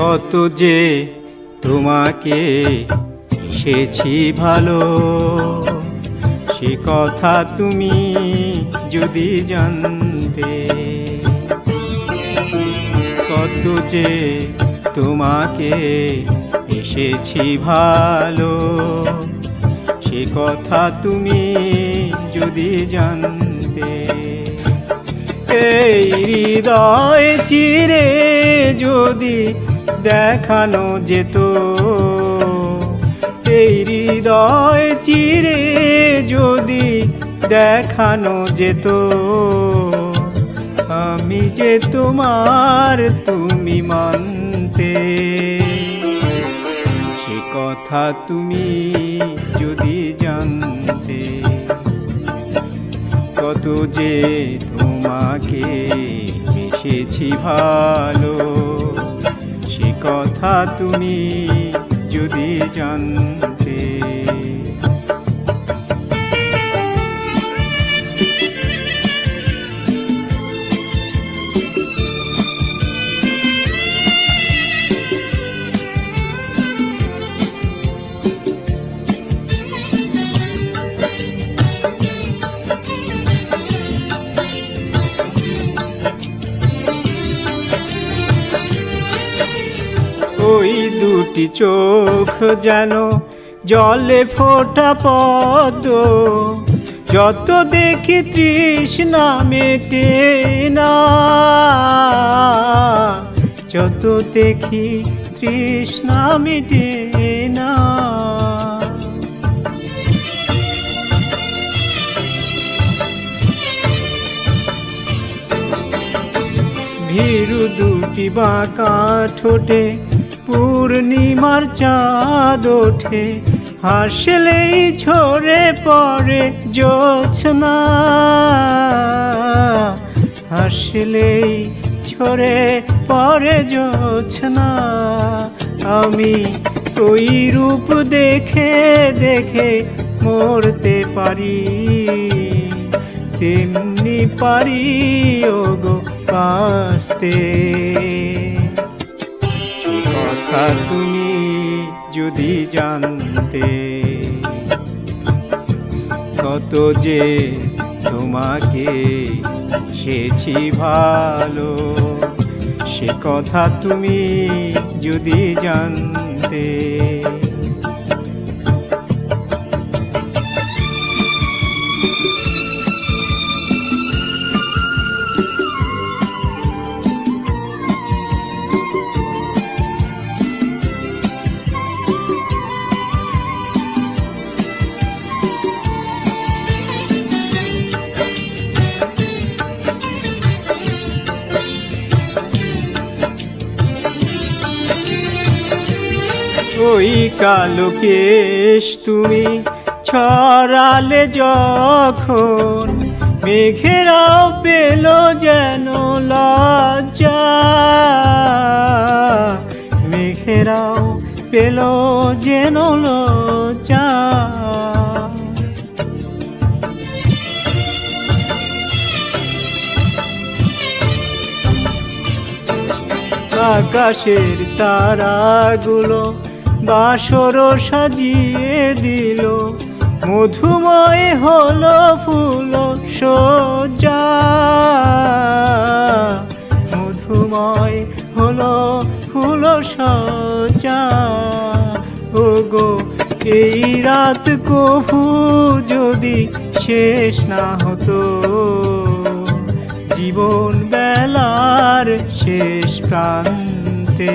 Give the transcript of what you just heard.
কত যে তোমাকে এসেছি ভালো। সে কথা তুমি যদি জানতে, কত যে তোমাকে এসেছি ভালো। সে কথা তুমি যদি জানতে, এই হৃদয় চিরে যদি দেখানো যেত। এই হৃদয় চিরে যদি দেখানো যেত, আমি যে তোমার তুমি মানতে। সে কথা তুমি যদি জানতে, কত যে তোমাকে এসেছি ভালো। কথা তুমি যদি জানতে দুটি চোখ যেন জলে ফোটা পদ যত দেখি তৃষ্ণা মেটে না, যত দেখি তৃষ্ণা মেটে না। ভীরু দুটি বাঁকা ঠোঁটে পূর্ণিমার চাঁদ ওঠে হাসলেই ঝরে পড়ে জোছনা হাসলেই ঝরে পড়ে জোছনা আমি ওই রূপ দেখে দেখে মরতে পারি। তেমনি পারি ওগো কাস্তে। সে কথা তুমি যদি জানতে কত যে তোমাকে সেছি ভালো সে কথা তুমি যদি জানতে ওই কালো কেশ তুমি ছড়ালে যখন মেঘেরাও পেল যেন লজ্জা। মেঘেরাও পেল যেন লজ্জা। আকাশের তারাগুলো বাসর সাজিয়ে দিল, মধুময় হলো ফুল সজ্জা মধুময় হলো ফুল সজ্জা ওগো, এই রাত কভু যদি শেষ না হতো, জীবন বেলার শেষ প্রান্তে